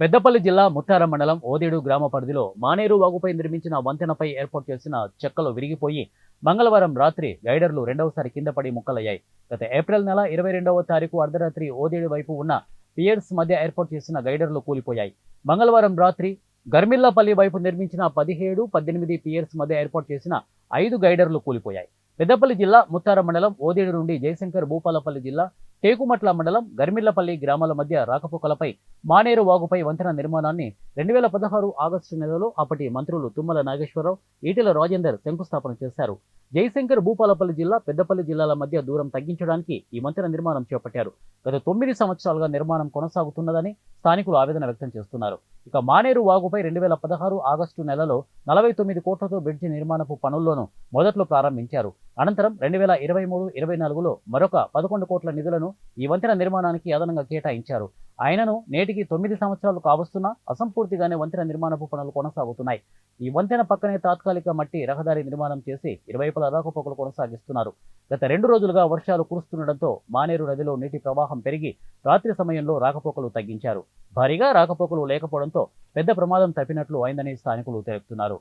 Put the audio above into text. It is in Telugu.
పెద్దపల్లి జిల్లా ముత్తారం మండలం ఓదేడు గ్రామ పరిధిలో మానేరు వాగుపై నిర్మించిన వంతెనపై ఏర్పాటు చేసిన చెక్కలు విరిగిపోయి మంగళవారం రాత్రి గైడర్లు రెండవసారి కింద పడి ముక్కలయ్యాయి. గత ఏప్రిల్ నెల ఇరవై రెండవ తారీఖు అర్ధరాత్రి ఓదేడు వైపు ఉన్న పియర్స్ మధ్య ఏర్పాటు చేసిన గైడర్లు కూలిపోయాయి. మంగళవారం రాత్రి గర్మిల్లాపల్లి వైపు నిర్మించిన పదిహేడు పద్దెనిమిది పియర్స్ మధ్య ఏర్పాటు చేసిన ఐదు గైడర్లు కూలిపోయాయి. పెద్దపల్లి జిల్లా ముత్తారం మండలం ఓదేడు నుండి జయశంకర్ భూపాలపల్లి జిల్లా టేకుమట్ల మండలం గర్మిళ్ళపల్లి గ్రామాల మధ్య రాకపోకలపై మానేరు వాగుపై వంతెన నిర్మాణాన్ని రెండు వేల పదహారు ఆగస్టు నెలలో అప్పటి మంత్రులు తుమ్మల నాగేశ్వరరావు ఈటెల రాజేందర్ శంకుస్థాపన చేశారు. జయశంకర్ భూపాలపల్లి జిల్లా పెద్దపల్లి జిల్లాల మధ్య దూరం తగ్గించడానికి ఈ వంతెన నిర్మాణం చేపట్టారు. గత తొమ్మిది సంవత్సరాలుగా నిర్మాణం కొనసాగుతున్నదని స్థానికులు ఆవేదన వ్యక్తం చేస్తున్నారు. ఇక మానేరు వాగుపై రెండు వేల పదహారు ఆగస్టు నెలలో నలభై తొమ్మిది కోట్లతో బ్రిడ్జి నిర్మాణపు పనుల్లోనూ మొదట్లో ప్రారంభించారు. అనంతరం రెండు వేల ఇరవై మూడు ఇరవై నాలుగులో మరొక పదకొండు కోట్ల నిధులను ఈ వంతెన నిర్మాణానికి అదనంగా కేటాయించారు. ఆయనను నేటికి తొమ్మిది సంవత్సరాలు కావస్తున్నా అసంపూర్తిగానే వంతెన నిర్మాణపు పనులు కొనసాగుతున్నాయి. ఈ వంతెన పక్కనే తాత్కాలిక మట్టి రహదారి నిర్మాణం చేసి ఇరువైపుల రాకపోకలు కొనసాగిస్తున్నారు. గత రెండు రోజులుగా వర్షాలు కురుస్తుండటంతో మానేరు నదిలో నీటి ప్రవాహం పెరిగి రాత్రి సమయంలో రాకపోకలు తగ్గించారు. భారీగా రాకపోకలు లేకపోవడంతో పెద్ద ప్రమాదం తప్పినట్లు అయిందని స్థానికులు తెలుపుతున్నారు.